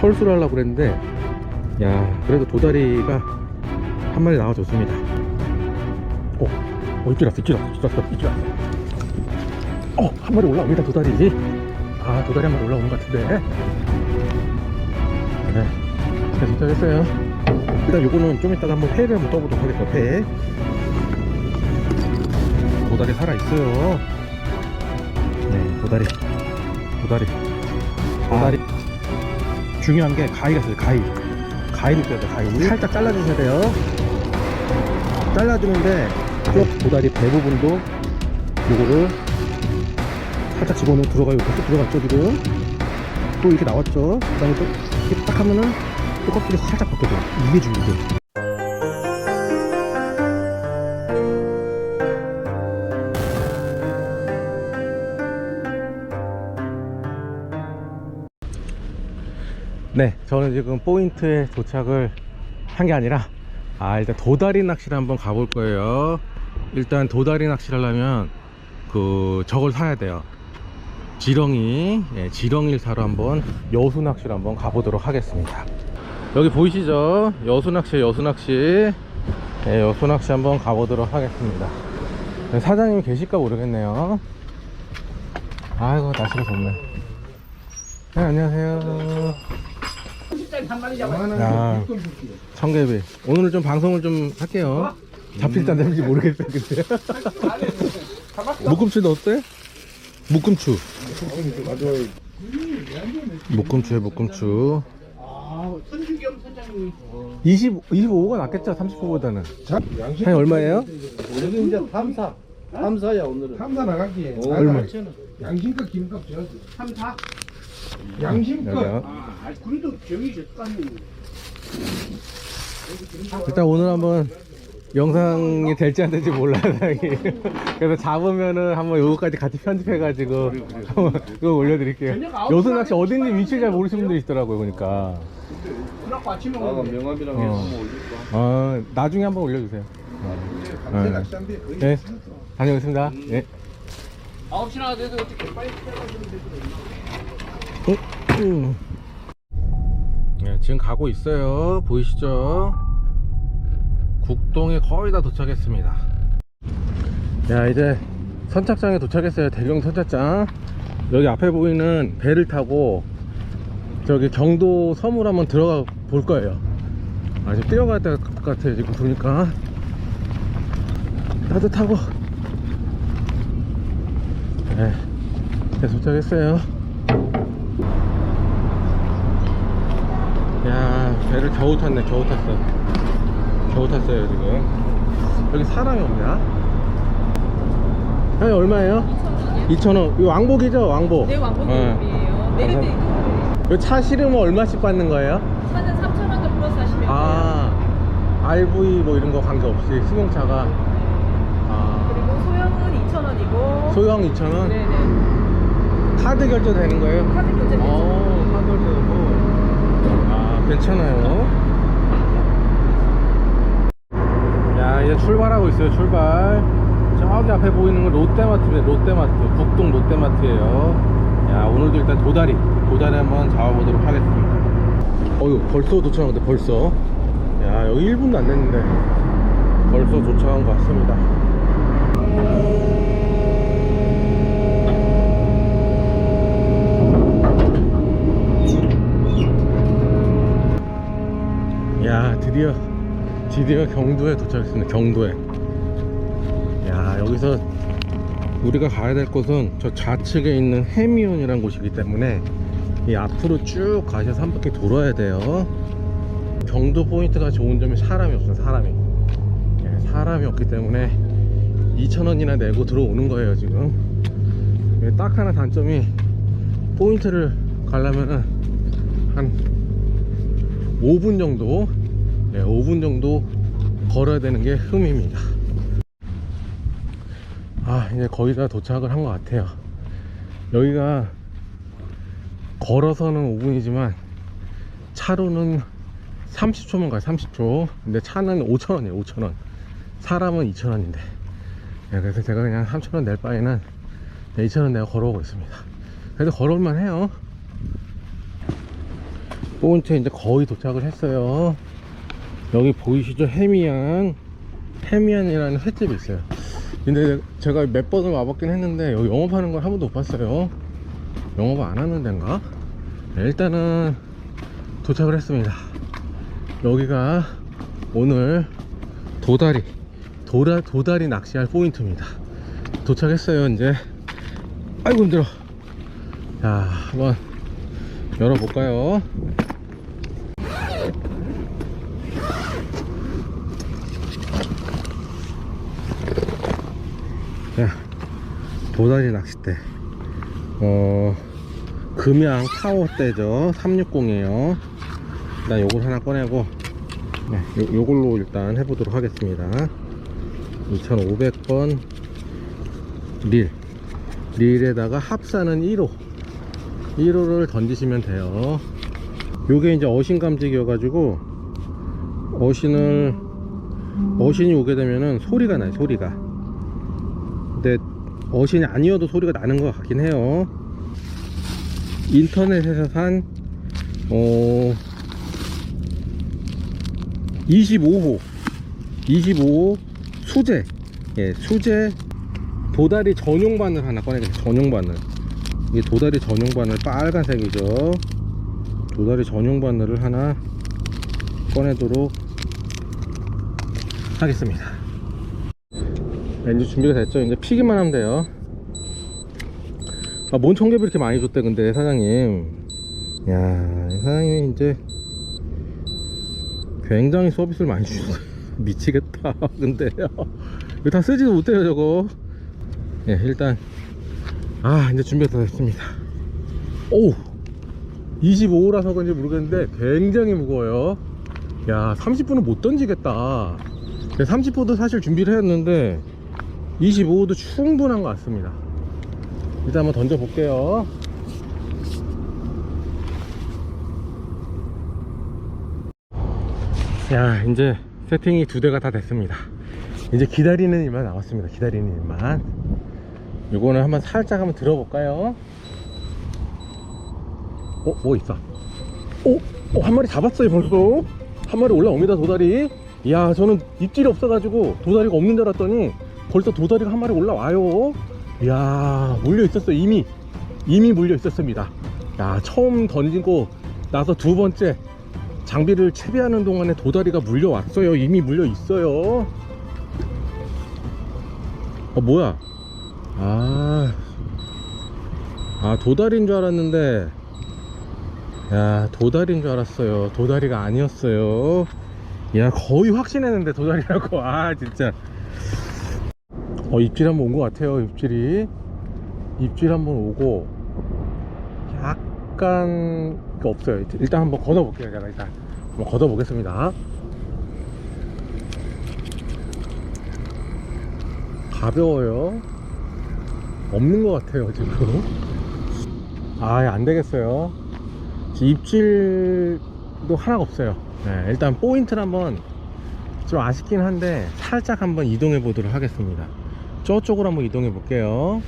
철수를 하려고 그랬는데 야 그래도 도다리가 한 마리 나와줬습니다. 어, 어 입질 왔어? 입질 왔어 입질 왔어 입질 왔어. 어 한 마리 올라옵니다 도다리. 아 도다리 한 마리 올라오는 것 같은데. 네. 자, 도착했어요. 일단 요거는 좀 이따가 한번 회를 한번 떠보도록 하겠습니다. 회. 도다리 살아있어요. 네 도다리. 도다리. 도다리 중요한 게 가위가 있어요 가위. 가위를 써야 돼요 가위. 살짝 잘라주셔야 돼요. 잘라주는데 쪽 도다리 대부분도 요거를 살짝 집어넣어 들어가요. 이렇게 들어갔죠 지금? 또 이렇게 나왔죠? 그 다음에 또 이렇게 딱 하면은 또 껍질이 살짝 벗겨져요. 이게 중요해요 네, 저는 지금 포인트에 도착을 한 게 아니라 아 일단 도다리 낚시를 한번 가볼 거예요. 일단 도다리 낚시를 하려면 그 저걸 사야 돼요. 지렁이, 예, 지렁이를 사러 한번 여수 낚시를 한번 가보도록 하겠습니다. 여기 보이시죠? 여수 낚시, 여수 낚시, 예, 여수 낚시 한번 가보도록 하겠습니다. 네, 사장님이 계실까 모르겠네요. 아이고 날씨가 좋네. 네, 안녕하세요. 야, 청개비. 오늘 좀 방송을 좀 할게요. 잡힐지 안 잡힐지 모르겠어요, 근데. 묶음추도 어때? 묶음추. 묶음추에 묶음추. 20, 25가 낫겠죠, 30호보다는. 양식 사장님 얼마예요? 오늘은 이제 탐사 탐사야 오늘은 탐사 나가기 얼마? 양심껏 김값 줘야지 삼사? 양심껏 여기요. 아, 그래도 졌다니. 일단 오늘 한번 영상이 될지 안 될지 몰라요, 사장님. 그래서 잡으면은 한번 요거까지 같이 편집해가지고 한번 이거 올려드릴게요. 여수 낚시 어딘지 위치 잘 모르시는 분들이 있더라고요, 그러니까. 그래갖고 아침에 아가 오는데. 명함이랑 어. 어, 나중에 한번 올려주세요. 밤새 네. 낚시한 데 거의 네, 다녀오겠습니다. 예. 9시나 돼도 어떻게 빨리. 어? 음. 네, 지금 가고 있어요. 보이시죠? 국동에 거의 다 도착했습니다. 야, 이제 선착장에 도착했어요. 대경 선착장. 여기 앞에 보이는 배를 타고 저기 경도 섬으로 한번 들어가 볼 거예요. 아, 지금 될것 같아요. 지금 보니까. 따뜻하고. 네, 네 도착했어요. 야 배를 겨우 탔네 겨우 탔어 겨우 탔어요 지금 여기 사람이 없냐? 형이 얼마예요? 2,000원 이거 왕복이죠 왕복 네, 왕복이에요. 내리면 이거 이거 차 실으면 얼마씩 받는 거예요? 차는 3,000원 더 플러스 하시면 아 RV 뭐 이런 거 관계없이 승용차가 돼요. 아 그리고 소형은 2,000원이고 소형 2,000원 네네. 카드 결제 되는 거예요? 카드 결제 되죠. 어 카드 결제되고 아 괜찮아요. 야 이제 출발하고 있어요 출발. 저기 앞에 보이는 건 롯데마트입니다 롯데마트. 북동 롯데마트예요. 야 오늘도 일단 도다리. 도다리 한번 잡아보도록 하겠습니다. 어휴 벌써 도착한데 벌써. 야 여기 1분도 안 됐는데 벌써 도착한 것 같습니다 야 드디어 드디어 경도에 도착했습니다. 경도에. 야 여기서 우리가 가야 될 곳은 저 좌측에 있는 해미온이라는 곳이기 때문에 이 앞으로 쭉 가셔서 한 바퀴 돌아야 돼요. 경도 포인트가 좋은 점이 사람이 없어요 사람이. 예, 사람이 없기 때문에 2,000원이나 내고 들어오는 거예요 지금. 예, 딱 하나 단점이 포인트를 가려면은 한 5분 정도 네, 5분 정도 걸어야 되는 게 흠입니다. 아 이제 거의 다 도착을 한 것 같아요. 여기가 걸어서는 5분이지만 차로는 30초만 가요 30초. 근데 차는 5천원이에요 5천원. 사람은 2천원인데. 그래서 제가 그냥 3천원 낼 바에는 2천원 내가 걸어오고 있습니다. 그래도 걸어올만 해요. 포인트에 이제 거의 도착을 했어요. 여기 보이시죠? 해미안. 해미안이라는 횟집이 있어요. 근데 제가 몇 번을 와봤긴 했는데 여기 영업하는 걸 한 번도 못 봤어요. 영업 안 하는 데인가? 네, 일단은 도착을 했습니다. 여기가 오늘 도다리, 도라, 도다리 낚시할 포인트입니다. 도착했어요, 이제. 아이고, 힘들어. 자, 한번 열어볼까요? 자, 도다리 낚싯대. 어, 금양 파워대죠. 360이에요. 일단 요걸 하나 꺼내고, 네, 요, 요걸로 일단 해보도록 하겠습니다. 2500번 릴. 릴에다가 합사는 1호. 1호를 던지시면 돼요. 요게 이제 어신 감지기여 가지고, 어신을, 어신이 오게 되면은 소리가 나요, 소리가. 어신이 아니어도 소리가 나는 것 같긴 해요. 인터넷에서 산, 어, 25호. 25호 수제. 예, 수제 도다리 전용 바늘 하나 꺼내겠습니다. 전용 바늘. 이게 도다리 전용 바늘 빨간색이죠. 도다리 전용 바늘을 하나 꺼내도록 하겠습니다. 네, 이제 준비가 됐죠. 이제 피기만 하면 돼요. 아, 뭔 청개비 이렇게 많이 줬대, 근데, 사장님. 야, 이 사장님이 이제 굉장히 서비스를 많이 주셨어요. 미치겠다, 근데. 이거 다 쓰지도 못해요, 저거. 예, 일단. 아, 이제 준비가 다 됐습니다. 오! 25라서 그런지 모르겠는데 굉장히 무거워요. 야, 30분은 못 던지겠다. 30호도 사실 준비를 했는데 25호도 충분한 것 같습니다. 일단 한번 던져 볼게요. 야, 이제 세팅이 두 대가 다 됐습니다. 이제 기다리는 일만 남았습니다. 기다리는 일만. 요거는 한번 살짝 한번 들어볼까요? 어, 뭐 있어? 어, 어, 한 마리 잡았어요, 벌써. 한 마리 올라옵니다, 도다리. 이야, 저는 입질이 없어가지고 도다리가 없는 줄 알았더니 벌써 도다리가 한 마리 올라와요. 이야, 물려 있었어, 이미. 이미 물려 있었습니다. 야, 처음 던지고 나서 두 번째 장비를 채비하는 동안에 도다리가 물려왔어요. 이미 물려 있어요. 어, 뭐야? 아, 아, 도다리인 줄 알았는데, 야, 도다리인 줄 알았어요. 도다리가 아니었어요. 야, 거의 확신했는데 도다리라고. 아, 진짜. 어, 입질 한번 온 것 같아요. 입질이. 입질 한번 오고, 약간, 그 없어요. 일단 한번 걷어 볼게요. 제가 일단. 한번 걷어 보겠습니다. 가벼워요. 없는 것 같아요, 지금. 아, 안 되겠어요. 지금 입질도 하나가 없어요. 네, 일단 포인트를 한번 좀 아쉽긴 한데 살짝 한번 이동해 보도록 하겠습니다. 저쪽으로 한번 이동해 볼게요.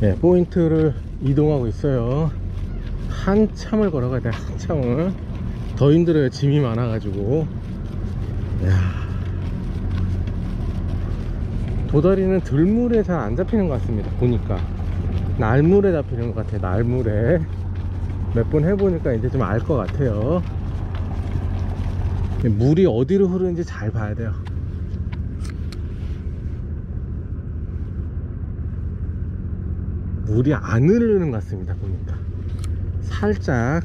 네, 포인트를 이동하고 있어요. 한참을 걸어가야 돼, 한참을. 더 힘들어요, 짐이 많아 가지고. 이야. 도다리는 들물에 잘 안 잡히는 것 같습니다. 보니까. 날물에 잡히는 것 같아요, 날물에. 몇 번 해보니까 이제 좀 알 것 같아요. 물이 어디로 흐르는지 잘 봐야 돼요. 물이 안 흐르는 것 같습니다. 보니까. 살짝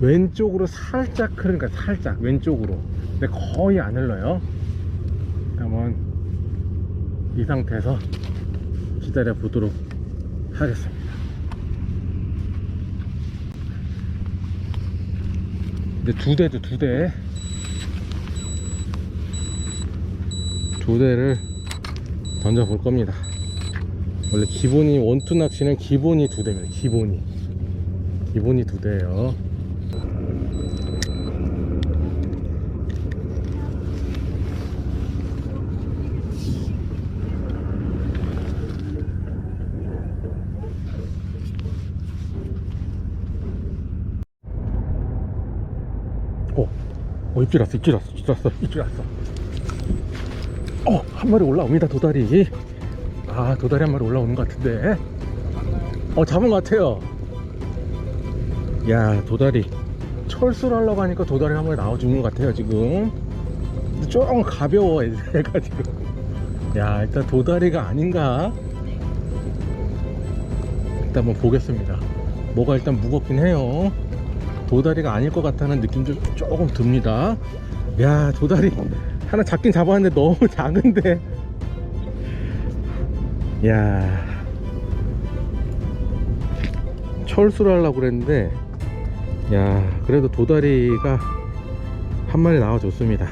왼쪽으로 살짝 흐르니까 살짝 왼쪽으로. 근데 거의 안 흘러요. 한번 이 상태에서 기다려 보도록 하겠습니다. 이제 두 대도 두 대. 두 대를 던져 볼 겁니다. 원래 기본이 원투 낚시는 기본이 두 대입니다. 기본이. 기본이 두 대예요. 어, 어 입질 왔어 입질 왔어 입질 왔어 입질 왔어. 어한 마리 올라옵니다 도다리. 아 도다리 한 마리 올라오는 것 같은데. 어 잡은 것 같아요. 야 도다리. 철수를 하려고 하니까 도다리 한 마리 나와주는 것 같아요 지금. 조금 가벼워 얘가 지금. 야 일단 도다리가 아닌가? 일단 한번 보겠습니다. 뭐가 일단 무겁긴 해요. 도다리가 아닐 것 같다는 느낌 좀 조금 듭니다. 야 도다리. 하나 잡긴 잡았는데 너무 작은데 야. 철수를 하려고 그랬는데 야 그래도 도다리가 한 마리 나와줬습니다.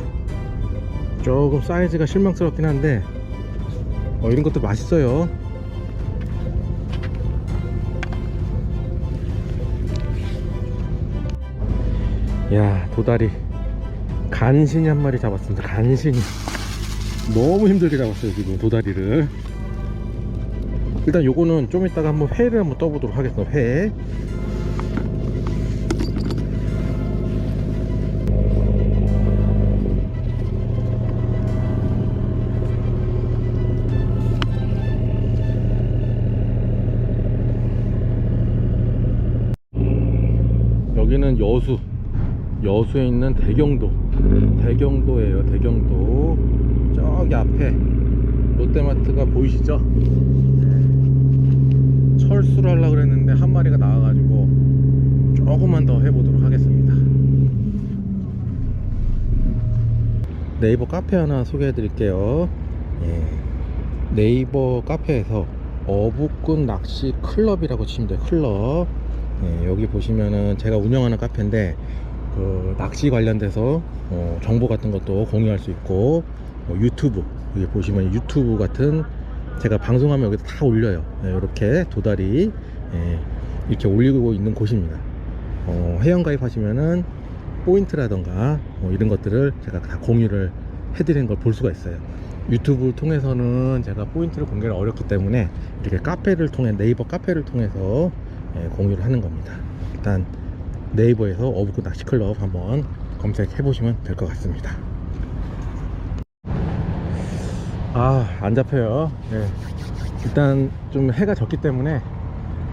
조금 사이즈가 실망스럽긴 한데 어, 이런 것도 맛있어요. 야 도다리. 간신히 한 마리 잡았습니다. 간신히. 너무 힘들게 잡았어요 지금 도다리를 일단 요거는 좀 이따가 한번 회를 한번 떠보도록 하겠습니다. 회. 여기는 여수. 여수에 있는 대경도. 대경도예요 대경도. 저기 앞에. 롯데마트가 보이시죠 네. 철수를 하려고 그랬는데 한 마리가 나와가지고 조금만 더 해보도록 하겠습니다 네이버 카페 하나 소개해 드릴게요 예. 네이버 카페에서 어부꾼 낚시 클럽이라고 치면 돼요 클럽 예, 여기 보시면은 제가 운영하는 카페인데 그 낚시 관련돼서 어, 정보 같은 것도 공유할 수 있고 어, 유튜브 여기 보시면 유튜브 같은 제가 방송하면 여기다 다 올려요 예, 이렇게 도다리 예, 이렇게 올리고 있는 곳입니다 어, 회원 가입하시면은 포인트라던가 뭐 이런 것들을 제가 다 공유를 해드리는 걸 볼 수가 있어요 유튜브를 통해서는 제가 포인트를 공개를 어렵기 때문에 이렇게 카페를 통해 네이버 카페를 통해서 예, 공유를 하는 겁니다. 일단 네이버에서 어부꾼 낚시클럽 한번 검색해 보시면 될 것 같습니다. 아, 안 잡혀요. 예. 일단 좀 해가 졌기 때문에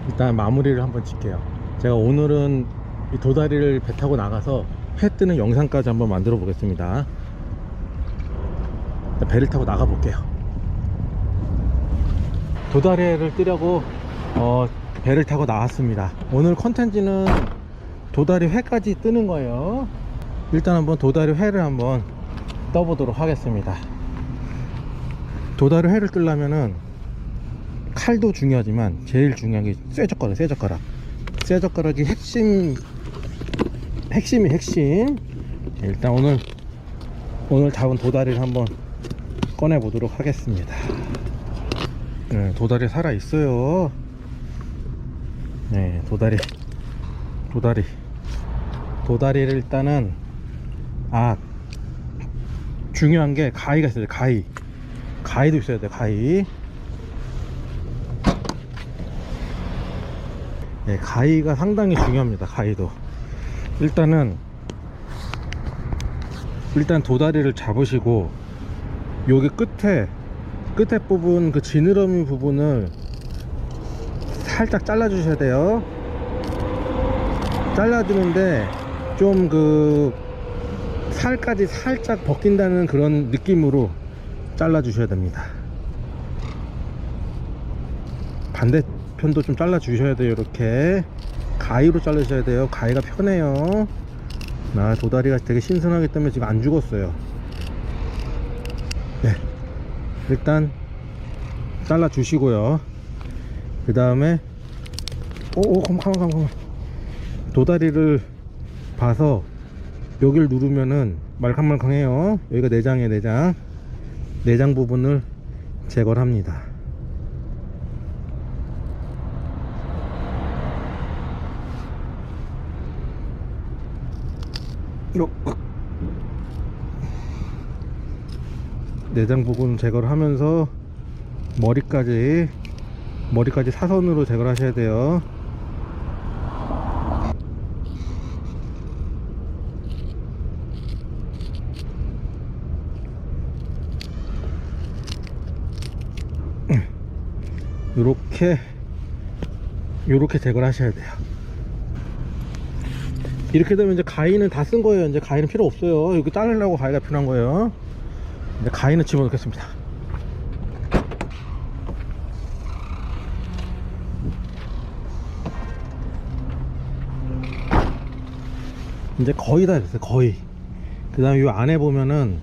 일단 마무리를 한번 짓게요. 제가 오늘은 이 도다리를 배 타고 나가서 회 뜨는 영상까지 한번 만들어 보겠습니다. 배를 타고 나가 볼게요. 도다리를 뜨려고 어, 배를 타고 나왔습니다. 오늘 컨텐츠는 도다리 회까지 뜨는 거예요. 일단 한번 도다리 회를 한번 떠보도록 하겠습니다. 도다리 회를 뜨려면은 칼도 중요하지만 제일 중요한 게 쇠젓가락, 쇠젓가락. 쇠젓가락이 핵심, 핵심이 핵심. 일단 오늘, 오늘 잡은 도다리를 한번 꺼내 보도록 하겠습니다. 네, 도다리 살아 있어요. 네, 도다리, 도다리, 도다리를 일단은 아 중요한 게 가위가 있어야 돼. 가위, 가위도 있어야 돼. 가위. 네, 가위가 상당히 중요합니다. 가위도. 일단은 일단 도다리를 잡으시고 여기 끝에 끝에 부분 그 지느러미 부분을 살짝 잘라 주셔야 돼요 잘라 주는데 좀 그 살까지 살짝 벗긴다는 그런 느낌으로 잘라 주셔야 됩니다. 반대편도 좀 잘라 주셔야 돼요 이렇게. 가위로 자르셔야 돼요. 가위가 편해요. 나 도다리가 되게 신선하기 때문에 지금 안 죽었어요. 네. 일단 잘라 주시고요. 그 다음에 오오 가만 가만 가만. 도다리를 봐서 여기를 누르면은 말캉말캉해요. 여기가 내장이에요 내장 내장 부분을 제거를 합니다. 요 내장 부분 제거를 하면서 머리까지 머리까지 사선으로 제거를 하셔야 돼요 요렇게 요렇게 제거를 하셔야 돼요. 이렇게 되면 이제 가위는 다 쓴 거예요. 이제 가위는 필요 없어요. 여기 자르려고 가위가 필요한 거예요. 이제 가위는 집어넣겠습니다. 이제 거의 다 됐어요. 거의. 그 다음에 이 안에 보면은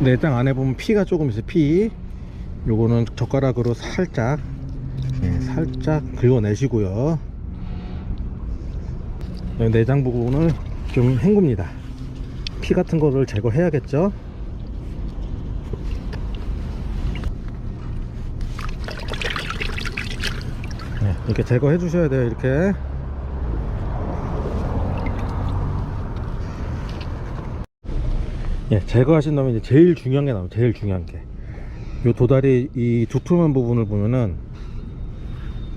내장 안에 보면 피가 조금 있어요. 피 요거는 젓가락으로 살짝 네, 살짝 긁어내시고요 네, 내장 부분을 좀 헹굽니다 피 같은 거를 제거해야겠죠 네, 이렇게 제거해 주셔야 돼요 이렇게 예, 제거하신 다음에 이제 제일 중요한 게 나와요. 제일 중요한 게. 요 도다리 이 두툼한 부분을 보면은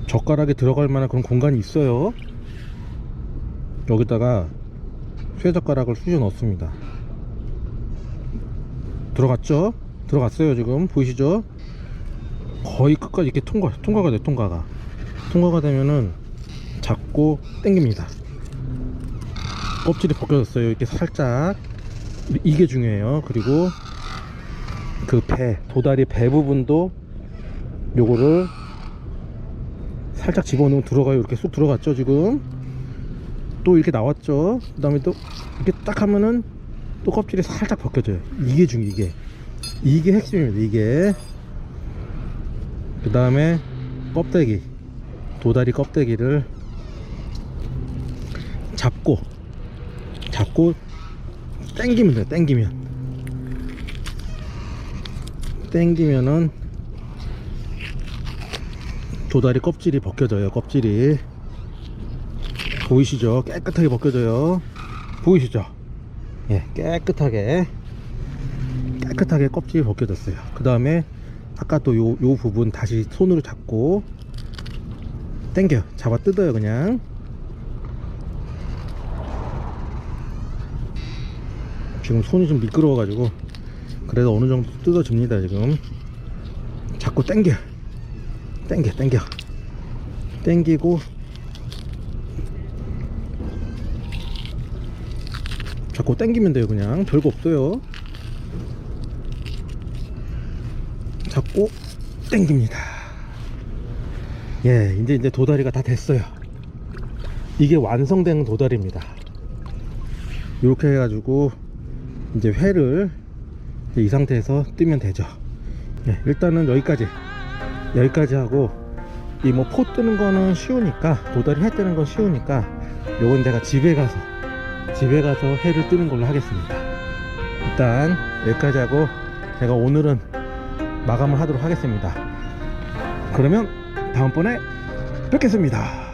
젓가락이 들어갈 만한 그런 공간이 있어요. 여기다가 쇠젓가락을 쑤셔 넣습니다. 들어갔죠? 들어갔어요, 지금. 보이시죠? 거의 끝까지 이렇게 통과, 통과가 돼, 통과가. 통과가 되면은 잡고 당깁니다. 껍질이 벗겨졌어요. 이렇게 살짝. 이게 중요해요. 그리고 그 배, 도다리 배 부분도 요거를 살짝 집어넣으면 들어가요. 이렇게 쑥 들어갔죠, 지금. 또 이렇게 나왔죠. 그 다음에 또 이렇게 딱 하면은 또 껍질이 살짝 벗겨져요. 이게 중요, 이게. 이게 핵심입니다, 이게. 그 다음에 껍데기. 도다리 껍데기를 잡고, 잡고 땡기면 돼요 땡기면 땡기면은 도다리 껍질이 벗겨져요 껍질이. 보이시죠? 깨끗하게 벗겨져요. 보이시죠? 예 깨끗하게. 깨끗하게 껍질이 벗겨졌어요. 그 다음에 아까 또 요 요 부분 다시 손으로 잡고 땡겨. 잡아 뜯어요 그냥. 지금 손이 좀 미끄러워 가지고 그래도 어느 정도 뜯어집니다 지금. 자꾸 당겨. 당겨 당겨. 당기고. 자꾸 당기면 돼요 그냥. 별거 없어요. 자꾸 당깁니다. 예 이제 이제 도다리가 다 됐어요. 이게 완성된 도다리입니다. 이렇게 해가지고 이제 회를 이 상태에서 뜨면 되죠. 예, 일단은 여기까지 여기까지 하고 이 뭐 포 뜨는 거는 쉬우니까 도다리 회 뜨는 건 쉬우니까 요건 제가 집에 가서 집에 가서 회를 뜨는 걸로 하겠습니다. 일단 여기까지 하고 제가 오늘은 마감을 하도록 하겠습니다. 그러면 다음번에 뵙겠습니다